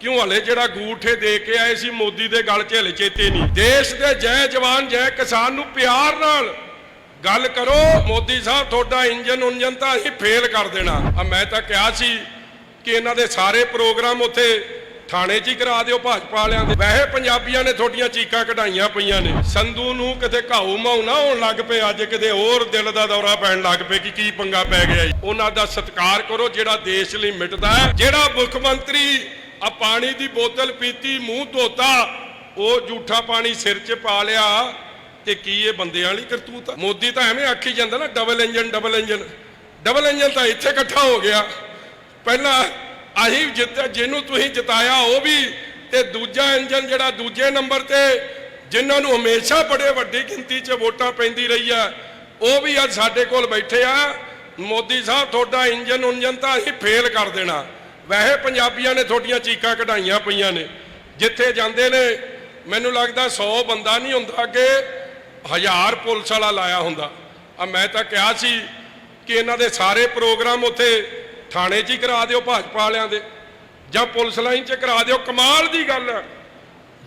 ਕਿਉਂ ਹਲੇ ਜਿਹੜਾ ਗੂਠੇ ਦੇ ਕੇ ਆਏ ਸੀ, ਮੋਦੀ ਦੇ ਗਲ 'ਚ ਹਲੇ ਚੇਤੇ ਨਹੀਂ। ਦੇਸ਼ ਦੇ ਜੈ ਜਵਾਨ, ਜੈ ਕਿਸਾਨ ਨੂੰ ਪਿਆਰ ਨਾਲ ਗੱਲ ਕਰੋ, ਮੋਦੀ ਸਾਹਿਬ ਤੁਹਾਡਾ ਇੰਜਨ ਉਂਜਨ ਤਾਂ ਅਸੀਂ ਫੇਲ ਕਰ ਦੇਣਾ। ਆ ਮੈਂ ਤਾਂ ਕਿਹਾ ਸੀ ਕਿ ਇਹਨਾਂ ਦੇ ਸਾਰੇ ਪ੍ਰੋਗਰਾਮ ਉੱਥੇ ਥਾਣੇ 'ਚ ਹੀ ਕਰਾ ਦਿਓ, ਭਾਜਪਾ ਵਾਲਿਆਂ ਦੇ। ਵੈਸੇ ਪੰਜਾਬੀਆਂ ਨੇ ਤੁਹਾਡੀਆਂ ਚੀਕਾਂ ਕਢਾਈਆਂ ਪਈਆਂ ਨੇ। ਸੰਧੂ ਨੂੰ ਕਿਤੇ ਘਾਉ ਮਾਉ ਨਾ ਹੋਣ ਲੱਗ ਪਏ, ਅੱਜ ਕਿਤੇ ਹੋਰ ਦਿਲ ਦਾ ਦੌਰਾ ਪੈਣ ਲੱਗ ਪਏ ਕਿ ਕੀ ਪੰਗਾ ਪੈ ਗਿਆ ਜੀ। ਉਹਨਾਂ ਦਾ ਸਤਿਕਾਰ ਕਰੋ, ਜਿਹੜਾ ਦੇਸ਼ ਲਈ ਮਿਟਦਾ ਹੈ, ਜਿਹੜਾ ਮੁੱਖ ਮੰਤਰੀ ਆ ਪਾਣੀ ਦੀ ਬੋਤਲ ਪੀਤੀ, ਮੂੰਹ ਧੋਤਾ, ਉਹ ਝੂਠਾ ਪਾਣੀ ਸਿਰ 'ਚ ਪਾ ਲਿਆ ਤੇ ਕੀ ਇਹ ਬੰਦਿਆਂ ਵਾਲੀ ਕਰਤੂਤ ਮੋਦੀ ਤਾਂ ਐਵੇਂ ਆਖੀ ਜਾਂਦਾ ਨਾ double engine double engine double engine ਤਾਂ ਇੱਥੇ ਇਕੱਠਾ ਹੋ ਗਿਆ। ਪਹਿਲਾਂ ਆਹੀ ਜਿੱਤ ਜਿਹਨੂੰ ਤੁਸੀਂ ਜਿਤਾਇਆ ਉਹ ਵੀ ਤੇ ਦੂਜਾ ਇੰਜਨ ਜਿਹੜਾ ਦੂਜੇ ਨੰਬਰ ਤੇ, ਜਿਨ੍ਹਾਂ ਨੂੰ ਹਮੇਸ਼ਾ ਬੜੇ ਵੱਡੀ ਗਿਣਤੀ 'ਚ ਵੋਟਾਂ ਪੈਂਦੀ ਰਹੀ ਆ, ਉਹ ਵੀ ਅੱਜ ਸਾਡੇ ਕੋਲ ਬੈਠੇ ਆ। ਮੋਦੀ ਸਾਹਿਬ, ਤੁਹਾਡਾ ਇੰਜਨ ਉਂਜਨ ਤਾਂ ਅਸੀਂ ਫੇਲ ਕਰ ਦੇਣਾ। ਵੈਸੇ ਪੰਜਾਬੀਆਂ ਨੇ ਤੁਹਾਡੀਆਂ ਚੀਕਾਂ ਕਢਾਈਆਂ ਪਈਆਂ ਨੇ। ਜਿੱਥੇ ਜਾਂਦੇ ਨੇ, ਮੈਨੂੰ ਲੱਗਦਾ 100 ਬੰਦਾ ਨਹੀਂ ਹੁੰਦਾ, ਅੱਗੇ ਹਜ਼ਾਰ ਪੁਲਿਸ ਵਾਲਾ ਲਾਇਆ ਹੁੰਦਾ। ਆ ਮੈਂ ਤਾਂ ਕਿਹਾ ਸੀ ਕਿ ਇਹਨਾਂ ਦੇ ਸਾਰੇ ਪ੍ਰੋਗਰਾਮ ਉੱਥੇ ਥਾਣੇ 'ਚ ਹੀ ਕਰਾ ਦਿਓ ਭਾਜਪਾ ਵਾਲਿਆਂ ਦੇ, ਜਾਂ ਪੁਲਿਸ ਲਾਈਨ 'ਚ ਕਰਾ ਦਿਓ। ਕਮਾਲ ਦੀ ਗੱਲ ਹੈ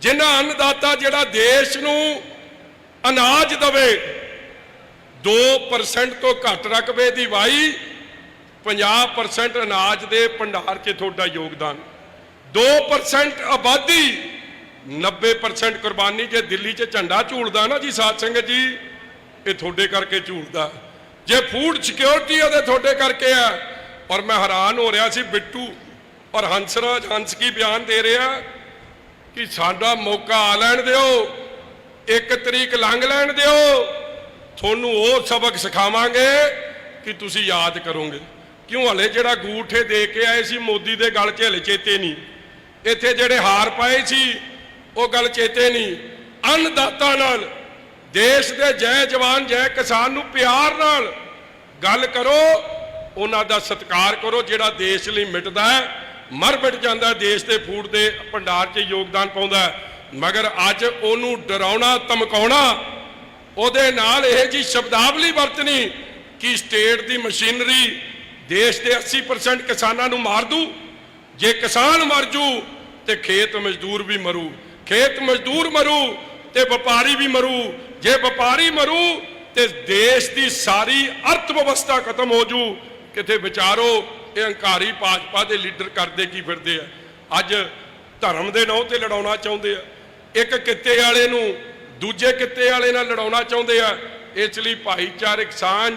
ਜਿਨ੍ਹਾਂ ਅੰਨਦਾਤਾ ਜਿਹੜਾ ਦੇਸ਼ ਨੂੰ ਅਨਾਜ ਦਵੇ 2% ਤੋਂ ਘੱਟ ਰਕਬੇ ਦੀ ਵਾਈ 50% ਅਨਾਜ ਦੇ ਭੰਡਾਰ 'ਚ ਤੁਹਾਡਾ ਯੋਗਦਾਨ। 2% ਆਬਾਦੀ 90% ਕੁਰਬਾਨੀ ਜੇ ਦਿੱਲੀ 'ਚ ਝੰਡਾ ਝੂਲਦਾ ਨਾ ਜੀ ਸਾਧ ਸੰਗਤ ਜੀ, ਇਹ ਤੁਹਾਡੇ ਕਰਕੇ ਝੂਲਦਾ। ਜੇ ਫੂਡ ਸਿਕਿਉਰਿਟੀ ਉਹਦੇ ਤੁਹਾਡੇ ਕਰਕੇ ਆ ਔਰ ਮੈਂ ਹੈਰਾਨ ਹੋ ਰਿਹਾ ਸੀ ਬਿੱਟੂ ਔਰ ਹੰਸਰਾਜ, ਹੰਸ ਕੀ ਬਿਆਨ ਦੇ ਰਿਹਾ ਕਿ ਸਾਡਾ ਮੌਕਾ ਆ ਲੈਣ ਦਿਓ, ਇੱਕ ਤਰੀਕ ਲੰਘ ਲੈਣ ਦਿਓ, ਤੁਹਾਨੂੰ ਉਹ ਸਬਕ ਸਿਖਾਵਾਂਗੇ ਕਿ ਤੁਸੀਂ ਯਾਦ ਕਰੋਗੇ। ਕਿਉਂ ਹਲੇ ਜਿਹੜਾ ਗੂਠੇ ਦੇ ਕੇ ਆਏ ਸੀ, ਮੋਦੀ ਦੇ ਗੱਲ 'ਚ ਹਲੇ ਚੇਤੇ ਨਹੀਂ। ਇੱਥੇ ਜਿਹੜੇ ਹਾਰ ਪਾਏ ਸੀ, ਉਹ ਗੱਲ ਚੇਤੇ ਨਹੀਂ। ਅੰਨਦਾਤਾ ਨਾਲ, ਦੇਸ਼ ਦੇ ਜੈ ਜਵਾਨ, ਜੈ ਕਿਸਾਨ ਨੂੰ ਪਿਆਰ ਨਾਲ ਗੱਲ ਕਰੋ, ਉਹਨਾਂ ਦਾ ਸਤਿਕਾਰ ਕਰੋ, ਜਿਹੜਾ ਦੇਸ਼ ਲਈ ਮਿਟਦਾ ਹੈ। ਮਰ ਮਿਟ ਜਾਂਦਾ ਦੇਸ਼ ਦੇ ਫੂਡ ਦੇ ਭੰਡਾਰ 'ਚ ਯੋਗਦਾਨ ਪਾਉਂਦਾ ਮਗਰ ਅੱਜ ਉਹਨੂੰ ਡਰਾਉਣਾ, ਧਮਕਾਉਣਾ, ਉਹਦੇ ਨਾਲ ਇਹ ਜੀ ਸ਼ਬਦਾਵਲੀ ਵਰਤਣੀ ਕਿ ਸਟੇਟ ਦੀ ਮਸ਼ੀਨਰੀ ਦੇਸ਼ ਦੇ 80% ਕਿਸਾਨਾਂ ਨੂੰ ਮਾਰ ਦੂ। ਜੇ ਕਿਸਾਨ ਮਰ ਜੂ ਤੇ ਖੇਤ ਮਜ਼ਦੂਰ ਵੀ ਮਰੂ। ਖੇਤ ਮਜ਼ਦੂਰ ਮਰੂ ਤੇ ਵਪਾਰੀ ਵੀ ਮਰੂ। ਜੇ ਵਪਾਰੀ ਮਰੂ ਤੇ ਦੇਸ਼ ਦੀ ਸਾਰੀ ਅਰਥ ਵਿਵਸਥਾ ਖਤਮ ਹੋ ਜੂ। ਕਿਤੇ ਵਿਚਾਰੋ, ਇਹ ਹੰਕਾਰੀ ਭਾਜਪਾ ਦੇ ਲੀਡਰ ਕਰਦੇ ਕੀ ਫਿਰਦੇ ਆ? ਅੱਜ ਧਰਮ ਦੇ ਨਾਂ ਤੇ ਲੜਾਉਣਾ ਚਾਹੁੰਦੇ ਆ। ਇੱਕ ਕਿੱਤੇ ਵਾਲੇ ਨੂੰ ਦੂਜੇ ਕਿੱਤੇ ਵਾਲੇ ਨਾਲ ਲੜਾਉਣਾ ਚਾਹੁੰਦੇ ਆ। ਇਸ ਲਈ ਭਾਈਚਾਰਕ ਸਾਂਝ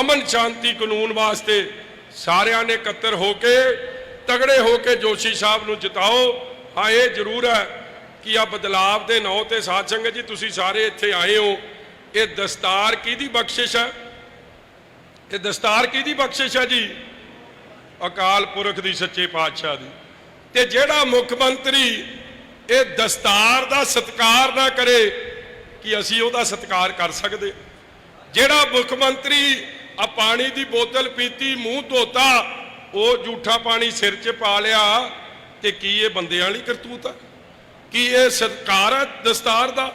ਅਮਨ ਸ਼ਾਂਤੀ ਕਾਨੂੰਨ ਵਾਸਤੇ ਸਾਰਿਆਂ ਨੇ ਇਕੱਤਰ ਹੋ ਕੇ, ਤਗੜੇ ਹੋ ਕੇ ਜੋਸ਼ੀ ਸਾਹਿਬ ਨੂੰ ਜਿਤਾਓ। ਹਾਂ, ਇਹ ਜ਼ਰੂਰ ਹੈ ਕਿ ਆ ਬਦਲਾਵ ਦੇ ਨਾਂ ਤੇ ਸਾਧ ਸੰਗਤ ਜੀ, ਤੁਸੀਂ ਸਾਰੇ ਇੱਥੇ ਆਏ ਹੋ। ਇਹ ਦਸਤਾਰ ਕਿਹਦੀ ਬਖਸ਼ਿਸ਼ ਹੈ? ਇਹ ਦਸਤਾਰ ਕਿਹਦੀ ਬਖਸ਼ਿਸ਼ ਹੈ ਜੀ? ਅਕਾਲ ਪੁਰਖ ਦੀ ਸੱਚੇ ਪਾਤਸ਼ਾਹ ਦੀ। ਤੇ ਜਿਹੜਾ ਮੁੱਖ ਮੰਤਰੀ ਇਹ ਦਸਤਾਰ ਦਾ ਸਤਿਕਾਰ ਨਾ ਕਰੇ, ਕਿ ਅਸੀਂ ਉਹਦਾ ਸਤਿਕਾਰ ਕਰ ਸਕਦੇ। ਜਿਹੜਾ ਮੁੱਖ ਮੰਤਰੀ ਆ ਪਾਣੀ ਦੀ ਬੋਤਲ ਪੀਤੀ, ਮੂੰਹ ਧੋਤਾ, ਉਹ ਝੂਠਾ ਪਾਣੀ ਸਿਰ 'ਚ ਪਾ ਲਿਆ ਤੇ ਕੀ ਇਹ ਬੰਦਿਆਂ ਵਾਲੀ ਕਰਤੂਤ ਆ? ਕੀ ਇਹ ਸਤਿਕਾਰ ਹੈ ਦਸਤਾਰ ਦਾ?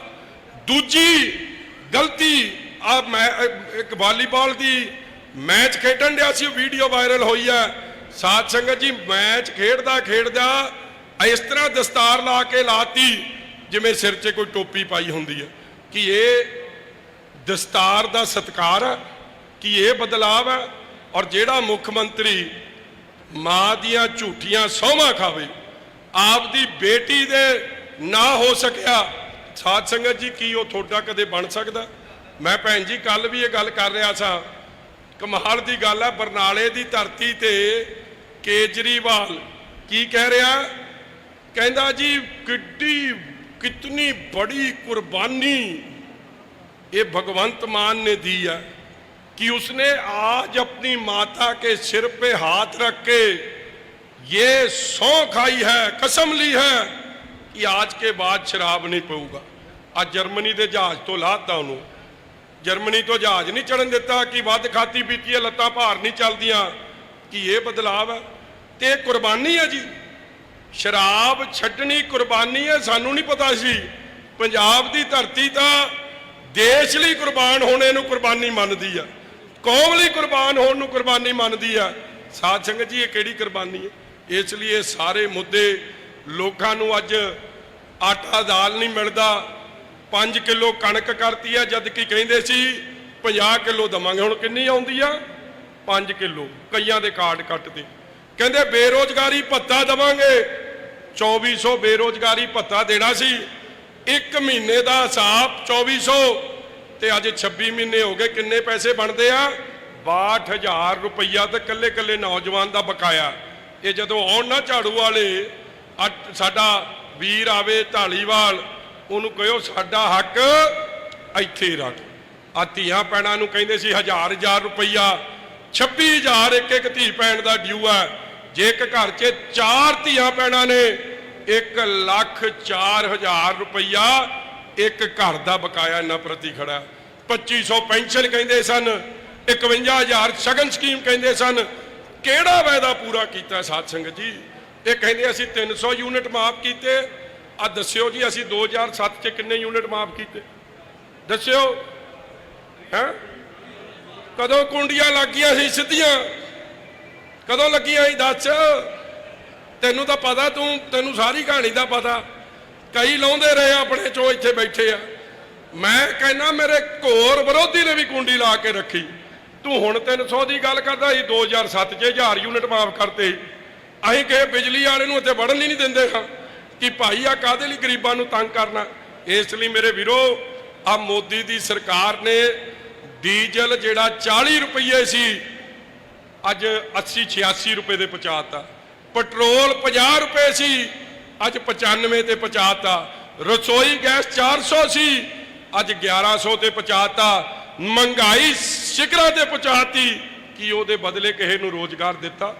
ਦੂਜੀ ਗਲਤੀ, ਆ ਮੈਂ, ਇੱਕ ਵਾਲੀਬਾਲ ਦੀ ਮੈਚ ਖੇਡਣ ਡਿਆ ਸੀ ਵੀਡੀਓ ਵਾਇਰਲ ਹੋਈ ਆ। ਸਾਧ ਸੰਗਤ ਜੀ, ਮੈਚ ਖੇਡਦਾ ਖੇਡਦਾ ਇਸ ਤਰ੍ਹਾਂ ਦਸਤਾਰ ਲਾ ਕੇ ਲਾਤੀ, ਜਿਵੇਂ ਸਿਰ 'ਚ ਕੋਈ ਟੋਪੀ ਪਾਈ ਹੁੰਦੀ ਹੈ ਕਿ ਇਹ ਦਸਤਾਰ ਦਾ ਸਤਕਾਰ ਹੈ ਕਿ ਇਹ ਬਦਲਾਵ ਹੈ ਔਰ ਜਿਹੜਾ ਮੁੱਖ ਮੰਤਰੀ ਮਾਂ ਦੀਆਂ ਝੂਠੀਆਂ ਸੋਹਾਂ ਖਾਵੇ ਆਪ ਦੀ ਬੇਟੀ ਦੇ ਨਾ ਹੋ ਸਕਿਆ। ਸਾਧ ਸੰਗਤ ਜੀ, ਕੀ ਉਹ ਤੁਹਾਡਾ ਕਦੇ ਬਣ ਸਕਦਾ? ਮੈਂ ਭੈਣ ਜੀ ਕੱਲ ਵੀ ਇਹ ਗੱਲ ਕਰ ਰਿਹਾ ਸਾਂ। ਕਮਾਲ ਦੀ ਗੱਲ ਹੈ, ਬਰਨਾਲੇ ਦੀ ਧਰਤੀ ਤੇ ਕੇਜਰੀਵਾਲ ਕੀ ਕਹਿ ਰਿਹਾ? ਕਹਿੰਦਾ ਜੀ, ਕਿੱਡੀ, ਕਿਤਨੀ ਬੜੀ ਕੁਰਬਾਨੀ ਇਹ ਭਗਵੰਤ ਮਾਨ ਨੇ ਦੀ ਆ कि उसने आज अपनी माता के सिर पे हाथ रख के ये सौ खाई है कसम ली है कि आज के बाद शराब नहीं पीऊंगा आज ਜਰਮਨੀ ਦੇ ਜਹਾਜ਼ ਤੋਂ ਲਾਤਾ ਉਹਨੂੰ ਜਰਮਨੀ ਤੋਂ ਜਹਾਜ਼ ਨਹੀਂ ਚੜਨ ਦਿੱਤਾ ਕਿ ਵੱਧ ਖਾਤੀ ਪੀਤੀ ਹੈ ਲੱਤਾਂ ਭਾਰ ਨਹੀਂ ਚੱਲਦੀਆਂ ਕਿ ਇਹ ਬਦਲਾਵ ਹੈ ਤੇ ਇਹ ਕੁਰਬਾਨੀ ਹੈ ਜੀ ਸ਼ਰਾਬ ਛੱਡਣੀ ਕੁਰਬਾਨੀ ਹੈ ਸਾਨੂੰ ਨਹੀਂ ਪਤਾ ਸੀ ਪੰਜਾਬ ਦੀ ਧਰਤੀ ਤਾਂ ਦੇਸ਼ ਲਈ ਕੁਰਬਾਨ ਹੋਣੇ ਨੂੰ ਕੁਰਬਾਨੀ ਮੰਨਦੀ ਆ ਕੌਮ ਲਈ ਕੁਰਬਾਨ ਹੋਣ ਨੂੰ ਕੁਰਬਾਨੀ ਮੰਨਦੀ ਆ। ਸਾਧ ਸੰਗਤ ਜੀ, ਇਹ ਕਿਹੜੀ ਕੁਰਬਾਨੀ ਹੈ? ਇਸ ਲਈ ਇਹ ਸਾਰੇ ਮੁੱਦੇ ਲੋਕਾਂ ਨੂੰ ਅੱਜ ਆਟਾ ਦਾਲ ਨਹੀਂ ਮਿਲਦਾ। 5 ਕਿਲੋ ਕਣਕ ਕਰਤੀ ਆ, ਜਦ ਕਿ ਕਹਿੰਦੇ ਸੀ 50 ਕਿਲੋ ਦਵਾਂਗੇ। ਹੁਣ ਕਿੰਨੀ ਆਉਂਦੀ ਆ? 5 ਕਿਲੋ, ਕਈਆਂ ਦੇ ਕਾਰਡ ਕੱਟਦੇ। ਕਹਿੰਦੇ ਬੇਰੋਜ਼ਗਾਰੀ ਭੱਤਾ ਦਵਾਂਗੇ। 2400 ਬੇਰੋਜ਼ਗਾਰੀ ਭੱਤਾ ਦੇਣਾ ਸੀ। ਇੱਕ ਮਹੀਨੇ ਦਾ ਹਿਸਾਬ 2400 ਤੇ ਅੱਜ 26 ਮਹੀਨੇ ਹੋ ਗਏ ਕਿੰਨੇ ਪੈਸੇ ਬਣਦੇ ਆ? 62000 ਰੁਪਈਆ ਤੇ ਕੱਲੇ ਕੱਲੇ ਨੌਜਵਾਨ ਦਾ ਬਕਾਇਆ। ਇਹ ਜਦੋਂ ਆਉਣ ਨਾ ਝਾੜੂ ਵਾਲੇ ਸਾਡਾ ਵੀਰ ਆਵੇ ਢਾਲੀਵਾਲ, ਉਹਨੂੰ ਕਹਿਓ ਸਾਡਾ ਹੱਕ ਇੱਥੇ ਰੱਖ। ਆ ਧੀਆਂ ਪੈਣਾ ਨੂੰ ਕਹਿੰਦੇ ਸੀ ਹਜ਼ਾਰ ਹਜ਼ਾਰ ਰੁਪਈਆ। 26000 ਇੱਕ ਇੱਕ ਧੀ ਪੈਣ ਦਾ ਡਿਊ ਹੈ ਜੇ ਇੱਕ ਘਰ 'ਚ ਚਾਰ ਧੀਆਂ ਪੈਣਾ ਨੇ 1 ਲੱਖ 4000 ਰੁਪਈਆ ਇੱਕ ਘਰ ਦਾ ਬਕਾਇਆ ਇਹਨਾਂ ਪ੍ਰਤੀ ਖੜਾ। ਹੈ। 2500 ਪੈਨਸ਼ਨ ਕਹਿੰਦੇ ਸਨ 51000 ਸ਼ਗਨ ਸਕੀਮ ਕਹਿੰਦੇ ਸਨ। ਕਿਹੜਾ ਵਾਅਦਾ ਪੂਰਾ ਕੀਤਾ ਸਾਧ ਸੰਗਤ ਜੀ? ਇਹ ਕਹਿੰਦੇ ਅਸੀਂ 300 ਯੂਨਿਟ ਮਾਫ ਕੀਤੇ। ਆ ਦੱਸਿਓ ਜੀ, ਅਸੀਂ 2007 ਚ ਕਿੰਨੇ ਯੂਨਿਟ ਮਾਫ ਕੀਤੇ? ਦੱਸਿਓ। ਹੈ? ਕਦੋਂ ਕੁੰਡੀਆਂ ਲੱਗੀਆਂ ਸੀ ਸਿੱਧੀਆਂ? ਕਦੋਂ ਲੱਗੀਆਂ ਸੀ ਦੱਸ? ਤੈਨੂੰ ਤਾਂ ਪਤਾ, ਤੂੰ, ਤੈਨੂੰ ਸਾਰੀ ਕਹਾਣੀ ਦਾ ਪਤਾ। ਕਈ ਲਾਉਂਦੇ ਰਹੇ ਆਪਣੇ ਚੋਂ ਇੱਥੇ ਬੈਠੇ ਆ। ਮੈਂ ਕਹਿੰਦਾ, ਮੇਰੇ ਘੋਰ ਵਿਰੋਧੀ ਨੇ ਵੀ ਕੁੰਡੀ ਲਾ ਕੇ ਰੱਖੀ। ਤੂੰ ਹੁਣ 300 ਦੀ ਗੱਲ ਕਰਦਾ ਸੀ 2007 ਚ 1000 ਯੂਨਿਟ ਮਾਫ ਕਰਤੇ। ਅਸੀਂ ਕਹੇ ਬਿਜਲੀ ਵਾਲੇ ਨੂੰ ਇੱਥੇ ਵੜਨ ਹੀ ਨਹੀਂ ਦਿੰਦੇ ਹਾਂ ਕਿ ਭਾਈ ਆ ਕਾਦੇ ਲਈ ਗਰੀਬਾਂ ਨੂੰ ਤੰਗ ਕਰਨਾ? ਇਸ ਲਈ ਮੇਰੇ ਵੀਰੋ ਆ ਮੋਦੀ ਦੀ ਸਰਕਾਰ ਨੇ ਡੀਜ਼ਲ ਜਿਹੜਾ 40 ਰੁਪਏ ਸੀ, ਅੱਜ 80 86 ਰੁਪਏ ਦੇ ਪਹੁੰਚਾਤਾ ਪੈਟਰੋਲ 50 ਰੁਪਏ ਸੀ। ਅੱਜ 95 ਤੇ ਪਹੁੰਚਾਤਾ ਰਸੋਈ ਗੈਸ 400 ਸੀ ਅੱਜ 1100 ਤੇ ਪਹੁੰਚਾਤਾ ਮਹਿੰਗਾਈ ਸਿਖਰਾਂ ਤੇ ਪਹੁੰਚਾਤੀ। ਕੀ ਉਹਦੇ ਬਦਲੇ ਕਿਸੇ ਨੂੰ ਰੋਜ਼ਗਾਰ ਦਿੱਤਾ?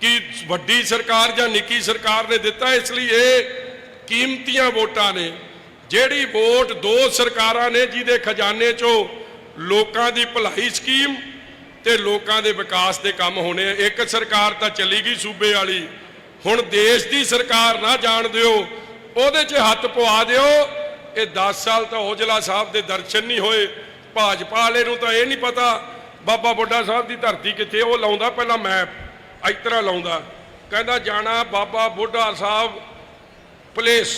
ਕੀ ਵੱਡੀ ਸਰਕਾਰ ਜਾਂ ਨਿੱਕੀ ਸਰਕਾਰ ਨੇ ਦਿੱਤਾ? ਇਸ ਲਈ ਇਹ ਕੀਮਤੀਆਂ ਵੋਟਾਂ ਨੇ। ਜਿਹੜੀ ਵੋਟ ਦੋ ਸਰਕਾਰਾਂ ਨੇ ਜਿਹਦੇ ਖਜ਼ਾਨੇ 'ਚੋਂ ਲੋਕਾਂ ਦੀ ਭਲਾਈ ਸਕੀਮ ਤੇ ਲੋਕਾਂ ਦੇ ਵਿਕਾਸ ਦੇ ਕੰਮ ਹੋਣੇ ਇੱਕ ਸਰਕਾਰ ਤਾਂ ਚਲੀ ਗਈ ਸੂਬੇ ਵਾਲੀ। ਹੁਣ ਦੇਸ਼ ਦੀ ਸਰਕਾਰ ਨਾ ਜਾਣ ਦਿਓ, ਉਹਦੇ 'ਚ ਹੱਥ ਪਵਾ ਦਿਓ। ਇਹ 10 ਸਾਲ ਤਾਂ ਔਜਲਾ ਸਾਹਿਬ ਦੇ ਦਰਸ਼ਨ ਨਹੀਂ ਹੋਏ। ਭਾਜਪਾ ਵਾਲੇ ਨੂੰ ਤਾਂ ਇਹ ਨਹੀਂ ਪਤਾ, ਬਾਬਾ ਬੁੱਢਾ ਸਾਹਿਬ ਦੀ ਧਰਤੀ ਕਿੱਥੇ ਉਹ ਲਾਉਂਦਾ ਪਹਿਲਾਂ ਮੈਪ ਇਸ ਤਰ੍ਹਾਂ ਲਾਉਂਦਾ। ਕਹਿੰਦਾ ਜਾਣਾ ਬਾਬਾ ਬੁੱਢਾ ਸਾਹਿਬ ਪਲੇਸ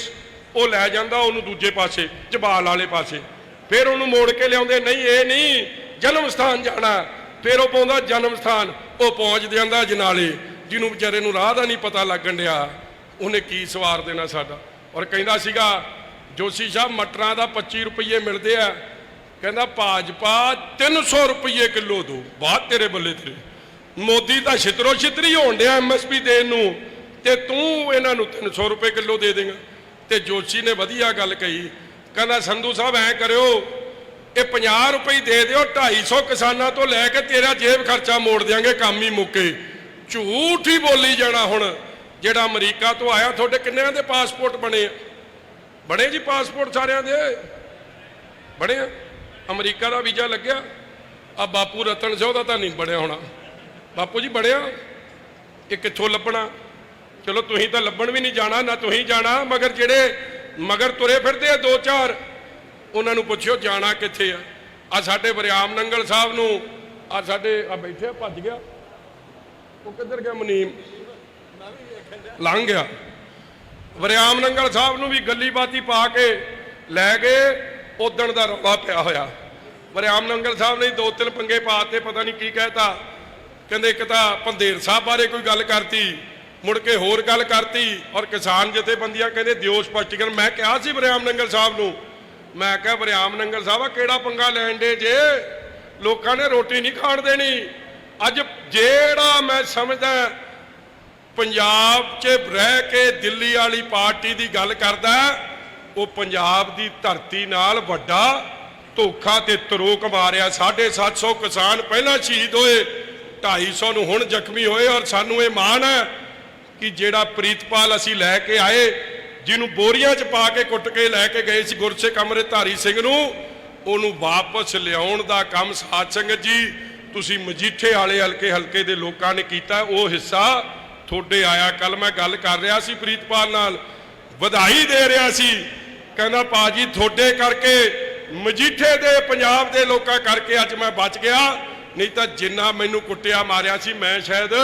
ਉਹ ਲੈ ਜਾਂਦਾ ਉਹਨੂੰ ਦੂਜੇ ਪਾਸੇ ਝਬਾਲ ਵਾਲੇ ਪਾਸੇ। ਫਿਰ ਉਹਨੂੰ ਮੋੜ ਕੇ ਲਿਆਉਂਦੇ, ਨਹੀਂ, ਇਹ ਨਹੀਂ, ਜਨਮ ਸਥਾਨ ਜਾਣਾ। ਫਿਰ ਉਹ ਪਾਉਂਦਾ ਜਨਮ ਸਥਾਨ, ਉਹ ਪਹੁੰਚ ਜਾਂਦਾ ਜਨਾਲੇ। ਜਿਹਨੂੰ ਵਿਚਾਰੇ ਨੂੰ ਰਾਹ ਦਾ ਨਹੀਂ ਪਤਾ ਲੱਗਣ ਡਿਆ, ਉਹਨੇ ਕੀ ਸਵਾਰ ਦੇਣਾ ਸਾਡਾ? ਔਰ ਕਹਿੰਦਾ ਸੀਗਾ, ਜੋਸ਼ੀ ਸਾਹਿਬ, ਮਟਰਾਂ ਦਾ 25 ਰੁਪਏ ਮਿਲਦੇ ਆ। ਕਹਿੰਦਾ, ਭਾਜਪਾ 300 ਰੁਪਏ ਕਿਲੋ ਦੋ ਬਾਤ ਤੇਰੇ ਬੱਲੇ ਤੇਰੇ ਮੋਦੀ ਤਾਂ ਛਿਤਰੋ ਛਿਤਰੀ ਹੋਣ ਡਿਆ ਐਮਐਸਪੀ ਦੇਣ ਨੂੰ। ਤੇ ਤੂੰ ਇਹਨਾਂ ਨੂੰ 300 ਰੁਪਏ ਕਿਲੋ ਦੇ ਦੇਗਾ। ਤੇ ਜੋਸ਼ੀ ਨੇ ਵਧੀਆ ਗੱਲ ਕਹੀ। ਕਹਿੰਦਾ, ਸੰਧੂ ਸਾਹਿਬ, ਐ ਕਰਿਓ, ਇਹ 50 ਰੁਪਏ ਦੇ ਦਿਓ 250 ਕਿਸਾਨਾਂ ਤੋਂ ਲੈ ਕੇ ਤੇਰਾ ਜੇਬ ਖਰਚਾ ਮੋੜ ਦਿਆਂਗੇ, ਕੰਮ ਹੀ ਮੁੱਕੇ। ਝੂਠ ਹੀ ਬੋਲੀ ਜਾਣਾ ਹੁਣ। ਜਿਹੜਾ ਅਮਰੀਕਾ ਤੋਂ ਆਇਆ, ਤੁਹਾਡੇ ਕਿੰਨਿਆਂ ਦੇ ਪਾਸਪੋਰਟ ਬਣੇ ਆ? ਬਣੇ ਜੀ ਪਾਸਪੋਰਟ ਸਾਰਿਆਂ ਦੇ? ਬਣੇ ਆ? ਅਮਰੀਕਾ ਦਾ ਵੀਜ਼ਾ ਲੱਗਿਆ। ਆ ਬਾਪੂ ਰਤਨ ਸਿੰਘ ਦਾ ਤਾਂ ਨਹੀਂ ਬਣਿਆ ਹੋਣਾ। ਬਾਪੂ ਜੀ ਬੜਿਆ ਇਹ ਕਿੱਥੋਂ ਲੱਭਣਾ? ਚਲੋ ਤੁਸੀਂ ਤਾਂ ਲੱਭਣ ਵੀ ਨਹੀਂ ਜਾਣਾ, ਨਾ ਤੁਸੀਂ ਜਾਣਾ, ਮਗਰ ਜਿਹੜੇ ਮਗਰ ਤੁਰੇ ਫਿਰਦੇ ਆ ਦੋ ਚਾਰ ਉਹਨਾਂ ਨੂੰ ਪੁੱਛਿਓ ਜਾਣਾ ਕਿੱਥੇ ਆ। ਆ ਸਾਡੇ ਵਰਿਆਮ ਨੰਗਲ ਸਾਹਿਬ ਨੂੰ ਆ ਸਾਡੇ ਆ ਬੈਠੇ ਆ, ਭੱਜ ਗਿਆ। ਉਹ ਕਿੱਧਰ ਗਿਆ ਮਨੀਮ? ਲੰਘ ਗਿਆ। ਵਰਿਆਮ ਨੰਗਲ ਸਾਹਿਬ ਨੂੰ ਵੀ ਗੱਲੀ ਬਾਤੀ ਪਾ ਕੇ ਲੈ ਗਏ। ਉਦਣ ਦਾ ਰੌਲਾ ਪਿਆ ਹੋਇਆ। ਵਰਿਆਮ ਨੰਗਲ ਸਾਹਿਬ ਨੇ ਦੋ ਤਿੰਨ ਪੰਗੇ ਪਾਤੇ ਪਤਾ ਨਹੀਂ ਕੀ ਕਹਿਤਾ। ਕਹਿੰਦੇ ਇੱਕ ਤਾਂ ਪੰਦੇਰ ਸਾਹਿਬ ਬਾਰੇ ਕੋਈ ਗੱਲ ਕਰਤੀ, ਮੁੜ ਕੇ ਹੋਰ ਗੱਲ ਕਰਤੀ ਔਰ ਕਿਸਾਨ ਜਥੇਬੰਦੀਆਂ ਕਹਿੰਦੇ ਦਿਓ ਸਪਸ਼ਟੀਕਰਨ ਮੈਂ ਕਿਹਾ ਸੀ ਵਰਿਆਮ ਨੰਗਲ ਸਾਹਿਬ ਨੂੰ, ਮੈਂ ਕਿਹਾ ਵਰਿਆਮ ਨੰਗਲ ਸਾਹਿਬ ਆ ਕਿਹੜਾ ਪੰਗਾ ਲੈਣ ਦੇ ਜੇ? ਲੋਕਾਂ ਨੇ ਰੋਟੀ ਨਹੀਂ ਖਾਣ ਦੇਣੀ। ਅੱਜ ਜਿਹੜਾ ਮੈਂ ਸਮਝਦਾ ਪੰਜਾਬ 'ਚ ਰਹਿ ਕੇ ਦਿੱਲੀ ਵਾਲੀ ਪਾਰਟੀ ਦੀ ਗੱਲ ਕਰਦਾ ਉਹ ਪੰਜਾਬ ਦੀ ਧਰਤੀ ਨਾਲ ਵੱਡਾ ਧੋਖਾ ਤੇ ਤਰੋਕ ਮਾਰਿਆ। 750 ਕਿਸਾਨ ਪਹਿਲਾਂ ਸ਼ਹੀਦ ਹੋਏ 250 ਨੂੰ ਹੁਣ ਜ਼ਖਮੀ ਹੋਏ ਔਰ ਸਾਨੂੰ ਇਹ ਮਾਣ ਹੈ ਕਿ ਜਿਹੜਾ ਪ੍ਰੀਤਪਾਲ ਅਸੀਂ ਲੈ ਕੇ ਆਏ, ਜਿਹਨੂੰ ਬੋਰੀਆਂ 'ਚ ਪਾ ਕੇ ਕੁੱਟ ਕੇ ਲੈ ਕੇ ਗਏ ਸੀ ਗੁਰਸਿੱਖ ਅੰਮ੍ਰਿਤਧਾਰੀ ਸਿੰਘ ਨੂੰ, ਉਹਨੂੰ ਵਾਪਸ ਲਿਆਉਣ ਦਾ ਕੰਮ ਸਾਧ ਸੰਗਤ ਜੀ ਤੁਸੀਂ ਮਜੀਠੇ ਵਾਲੇ ਹਲਕੇ ਹਲਕੇ ਦੇ ਲੋਕਾਂ ਨੇ ਕੀਤਾ, ਉਹ ਹਿੱਸਾ ਤੁਹਾਡੇ ਆਇਆ। ਕੱਲ ਮੈਂ ਗੱਲ ਕਰ ਰਿਹਾ ਸੀ ਪ੍ਰੀਤਪਾਲ ਨਾਲ, ਵਧਾਈ ਦੇ ਰਿਹਾ ਸੀ। ਕਹਿੰਦਾ ਪਾਜੀ ਤੁਹਾਡੇ ਕਰਕੇ ਮਜੀਠੇ ਦੇ, ਪੰਜਾਬ ਦੇ ਲੋਕਾਂ ਕਰਕੇ ਅੱਜ ਮੈਂ ਬਚ ਗਿਆ। ਨਹੀਂ ਤਾਂ ਜਿੰਨਾ ਮੈਨੂੰ ਕੁੱਟਿਆ, ਮਾਰਿਆ ਸੀ, ਮੈਂ ਸ਼ਾਇਦ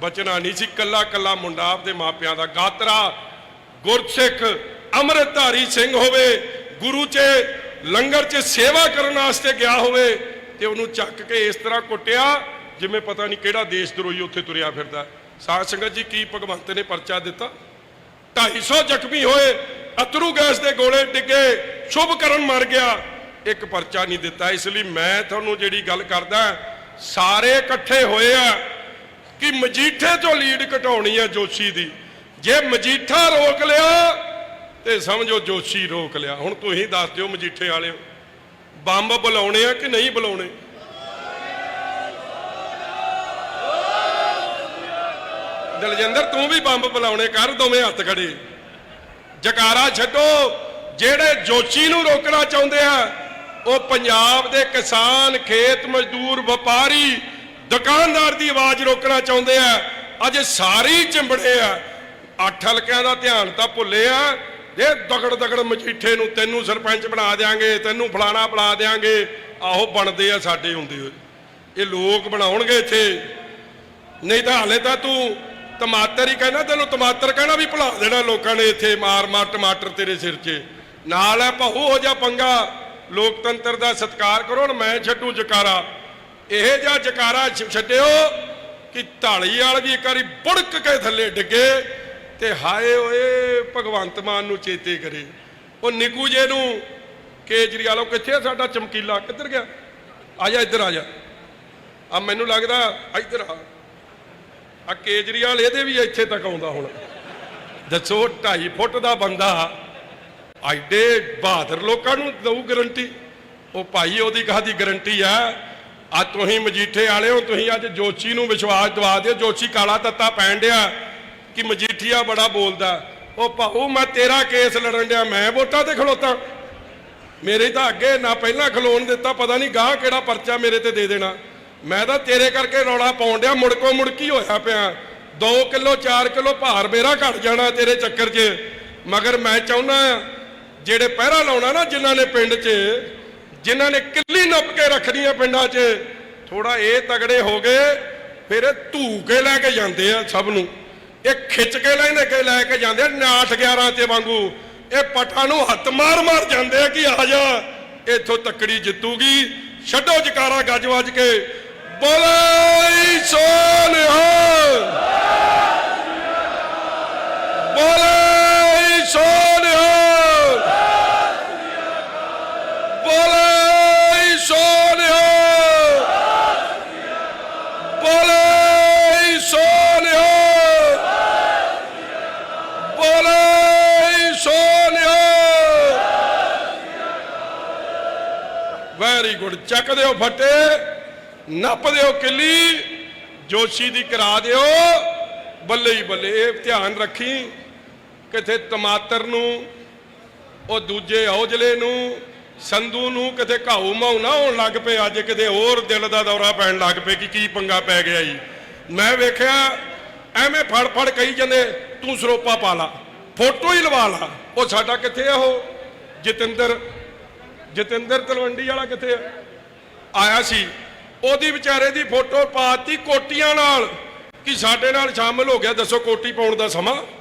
ਬਚਣਾ ਨਹੀਂ ਸੀ। ਕੱਲਾ ਕੱਲਾ ਮੁੰਡਾ ਆਪਦੇ ਮਾਪਿਆਂ ਦਾ ਗਾਤਰਾ, ਗੁਰਸਿੱਖ ਅੰਮ੍ਰਿਤਧਾਰੀ ਸਿੰਘ ਹੋਵੇ, ਗੁਰੂ 'ਚ ਲੰਗਰ 'ਚ ਸੇਵਾ ਕਰਨ ਵਾਸਤੇ ਗਿਆ ਹੋਵੇ ਤੇ ਉਹਨੂੰ ਚੱਕ ਕੇ ਇਸ ਤਰ੍ਹਾਂ ਕੁੱਟਿਆ, ਜਿਵੇਂ ਪਤਾ ਨਹੀਂ ਕਿਹੜਾ ਦੇਸ਼ ਦਰੋਹੀ ਉੱਥੇ ਤੁਰਿਆ ਫਿਰਦਾ। ਸਾਧ ਸੰਗਤ ਜੀ, ਕੀ ਭਗਵੰਤ ਨੇ ਪਰਚਾ ਦਿੱਤਾ? 250 ਜ਼ਖਮੀ ਹੋਏ, ਅਤਰੂ ਗੈਸ ਦੇ ਗੋਲੇ ਡਿੱਗੇ, ਸ਼ੁਭ ਕਰਨ ਮਰ ਗਿਆ। ਇੱਕ ਪਰਚਾ ਨਹੀਂ ਦਿੱਤਾ, ਇਸ ਲਈ ਮੈਂ ਤੁਹਾਨੂੰ ਜਿਹੜੀ ਗੱਲ ਕਰਦਾ, ਸਾਰੇ ਇਕੱਠੇ ਹੋਏ ਆ ਕਿ ਮਜੀਠੇ ਤੋਂ ਲੀਡ ਘਟਾਉਣੀ ਆ ਜੋਸ਼ੀ ਦੀ। ਜੇ ਮਜੀਠਾ ਰੋਕ ਲਿਆ, ਤੇ ਸਮਝੋ ਜੋਸ਼ੀ ਰੋਕ ਲਿਆ। ਹੁਣ ਤੁਸੀਂ ਦੱਸ ਦਿਓ ਮਜੀਠੇ ਵਾਲਿਓ। ਬੰਬ ਬੁਲਾਉਣੇ ਆ ਕਿ ਨਹੀਂ ਬੁਲਾਉਣੇ? ਦਲਜਿੰਦਰ, ਤੂੰ ਵੀ ਬੰਬ ਬੁਲਾਉਣੇ, ਕਰ ਦੋਵੇਂ ਹੱਥ ਖੜੇ। ਜਕਾਰਾ ਛੱਡੋ, ਜਿਹੜੇ ਜੋਸ਼ੀ ਨੂੰ ਰੋਕਣਾ ਚਾਹੁੰਦੇ ਆ, ਉਹ ਪੰਜਾਬ ਦੇ ਕਿਸਾਨ, ਖੇਤ ਮਜ਼ਦੂਰ, ਵਪਾਰੀ, ਦੁਕਾਨਦਾਰ ਦੀ ਆਵਾਜ਼ ਰੋਕਣਾ ਚਾਹੁੰਦੇ ਆ। ਅੱਜ ਸਾਰੇ ਚਿੰਬੜੇ ਆ। ਅੱਠ ਹਲਕਿਆਂ ਦਾ ਧਿਆਨ ਤਾਂ ਭੁੱਲੇ ਆ। ਜੇ ਦਗੜ ਦਗੜ ਮਜੀਠੇ ਨੂੰ ਤੈਨੂੰ ਸਰਪੰਚ ਬਣਾ ਦੇਾਂਗੇ ਤੈਨੂੰ ਫਲਾਣਾ ਬਣਾ ਦੇਾਂਗੇ ਆਹੋ ਬਣਦੇ ਆ ਸਾਡੇ ਹੁੰਦੇ ਹੋਏ। ਇਹ ਲੋਕ ਬਣਾਉਣਗੇ ਇੱਥੇ। ਨਹੀਂ ਤਾਂ ਹਾਲੇ ਤਾਂ ਤੂੰ ਟਮਾਟਰ ਹੀ ਕਹਿਣਾ ਤੈਨੂੰ ਟਮਾਟਰ ਕਹਿਣਾ ਵੀ ਭੁਲਾ ਦੇਣਾ ਲੋਕਾਂ ਨੇ ਇੱਥੇ ਮਾਰ ਮਾਰ ਟਮਾਟਰ ਤੇਰੇ ਸਿਰ 'ਚ। ਨਾਲ ਹੈ ਭਹੂ ਹੋ ਜਾ ਪੰਗਾ। ਲੋਕਤੰਤਰ ਦਾ ਸਤਿਕਾਰ ਕਰੋ ਹੁਣ ਮੈਂ ਛੱਡੂ ਜਕਾਰਾ। ਇਹ ਜਿਹਾ ਜਕਾਰਾ ਛੱਡਿਓ ਕਿ ਢਾਲੀ ਵਾਲ ਵੀ ਇੱਕ ਵਾਰੀ ਬੁੜਕ ਕੇ ਥੱਲੇ ਡਿੱਗੇ। ਤੇ ਹਾਏ ਓਏ, ਭਗਵੰਤ ਮਾਨ ਨੂੰ ਚੇਤੇ ਕਰੇ। ਉਹ ਨਿੱਕੂ ਜੇ ਨੂੰ ਕੇਜਰੀਵਾਲ, ਉਹ ਕਿੱਥੇ ਆ ਸਾਡਾ ਚਮਕੀਲਾ? ਕਿੱਧਰ ਗਿਆ? ਆ ਜਾ, ਇੱਧਰ ਆ ਜਾ। ਆ ਮੈਨੂੰ ਲੱਗਦਾ ਇੱਧਰ ਆ। ਆ ਕੇਜਰੀਵਾਲ ਇਹਦੇ ਵੀ ਇੱਥੇ ਤੱਕ ਆਉਂਦਾ ਹੁਣ। ਦੱਸੋ 2.5 ਫੁੱਟ ਦਾ ਬੰਦਾ ਐਡੇ ਬਹਾਦਰ ਲੋਕਾਂ ਨੂੰ ਦਊ ਗਰੰਟੀ ਉਹ ਭਾਈ ਉਹਦੀ ਕਾਹਦੀ ਗਰੰਟੀ ਆ? ਆ ਤੁਸੀਂ ਮਜੀਠੇ ਵਾਲੇ ਹੋ ਤੁਸੀਂ ਅੱਜ ਜੋਸ਼ੀ ਨੂੰ ਵਿਸ਼ਵਾਸ ਦਵਾ ਦਿਓ, ਜੋਸ਼ੀ ਕਾਲਾ ਤੱਤਾ ਪੈਣ ਡਿਆ। ਕਿ ਮਜੀਠੀਆ ਬੜਾ ਬੋਲਦਾ, ਉਹ ਭਾਊ ਮੈਂ ਤੇਰਾ ਕੇਸ ਲੜਨ ਡਿਆ, ਮੈਂ ਵੋਟਾਂ ਤੇ ਖਲੋਤਾ। ਮੇਰੇ ਤਾਂ ਅੱਗੇ ਨਾ ਪਹਿਲਾਂ ਖਲੋਣ ਦਿੱਤਾ, ਪਤਾ ਨਹੀਂ ਗਾਹ ਕਿਹੜਾ ਪਰਚਾ ਮੇਰੇ ਤੇ ਦੇ ਦੇਣਾ। ਮੈਂ ਤਾਂ ਤੇਰੇ ਕਰਕੇ ਰੌਲਾ ਪਾਉਣ ਡਿਆ, ਮੁੜਕੋ ਮੁੜਕੀ ਹੋਇਆ ਪਿਆ। 2 ਕਿਲੋ 4 ਕਿਲੋ ਭਾਰ ਮੇਰਾ ਘਟ ਜਾਣਾ ਤੇਰੇ ਚੱਕਰ 'ਚ। ਮਗਰ ਮੈਂ ਚਾਹੁੰਦਾ ਜਿਹੜੇ ਪਹਿਰਾ ਲਾਉਣਾ ਨਾ ਜਿਨ੍ਹਾਂ ਨੇ ਪਿੰਡ 'ਚ, ਜਿਨ੍ਹਾਂ ਨੇ ਕਿੱਲੀ ਨੱਪ ਕੇ ਰੱਖਣੀ ਰੱਖਣੀਆਂ ਪਿੰਡਾਂ 'ਚ ਥੋੜਾ ਇਹ ਤਗੜੇ ਹੋ ਗਏ, ਫਿਰ ਇਹ ਧੂ ਕੇ ਲੈ ਕੇ ਜਾਂਦੇ ਆ ਸਭ ਨੂੰ। ਇਹ ਖਿੱਚ ਕੇ ਲੈਂਦੇ ਕੇ ਲੈ ਕੇ ਜਾਂਦੇ ਆ 11 ਤੇ ਵਾਂਗੂ। ਇਹ ਪਠਾਂ ਨੂੰ ਹੱਥ ਮਾਰ ਮਾਰ ਜਾਂਦੇ ਆ ਕਿ ਆ ਜਾ, ਇੱਥੋਂ ਤੱਕੜੀ ਜਿੱਤੂਗੀ। ਛੱਡੋ ਜਕਾਰਾ ਗੱਜ ਵੱਜ ਕੇ। ਬੋਲੇ ਸੋਨਿਹਾ ਬੋਲੇ ਸੋਨਿਹਾ ਵੈਰੀ ਗੁੱਡ। ਚੱਕ ਦਿਓ ਫੱਟੇ, ਨੱਪ ਦਿਓ ਕਿੱਲੀ, ਜੋਸ਼ੀ ਦੀ ਕਰਾ ਦਿਓ। ਬੱਲੇ ਹੀ ਬੱਲੇ, ਇਹ ਧਿਆਨ ਰੱਖੀ, ਕਿਥੇ ਟਮਾਟਰ ਨੂੰ, ਉਹ ਦੂਜੇ ਔਜਲੇ ਨੂੰ, ਸੰਧੂ ਨੂੰ ਕਿਤੇ ਘਾਉ ਮਾਉ ਨਾ ਹੋਣ ਲੱਗ ਪਏ, ਅੱਜ ਕਿਤੇ ਹੋਰ ਦਿਲ ਦਾ ਦੌਰਾ ਪੈਣ ਲੱਗ ਪਏ ਕਿ ਕੀ ਪੰਗਾ ਪੈ ਗਿਆ ਜੀ। ਮੈਂ ਵੇਖਿਆ, ਐਵੇਂ ਫੜ ਫੜ ਕਹੀ ਜਾਂਦੇ, ਤੂੰ ਸਰੋਪਾ ਪਾ ਲਾ, ਫੋਟੋ ਹੀ ਲਵਾ ਲਾ। ਉਹ ਸਾਡਾ ਕਿੱਥੇ ਆ ਉਹ? ਜਤਿੰਦਰ ਜਤਿੰਦਰ ਤਲਵੰਡੀ ਵਾਲਾ ਕਿੱਥੇ ਆਇਆ ਸੀ। ਉਹਦੀ ਵਿਚਾਰੇ ਦੀ ਫੋਟੋ ਪਾਤੀ ਕੋਟੀਆਂ ਨਾਲ। ਕਿ ਸਾਡੇ ਨਾਲ ਸ਼ਾਮਲ ਹੋ ਗਿਆ, ਦੱਸੋ ਕੋਟੀ ਪਾਉਣ ਦਾ ਸਮਾਂ?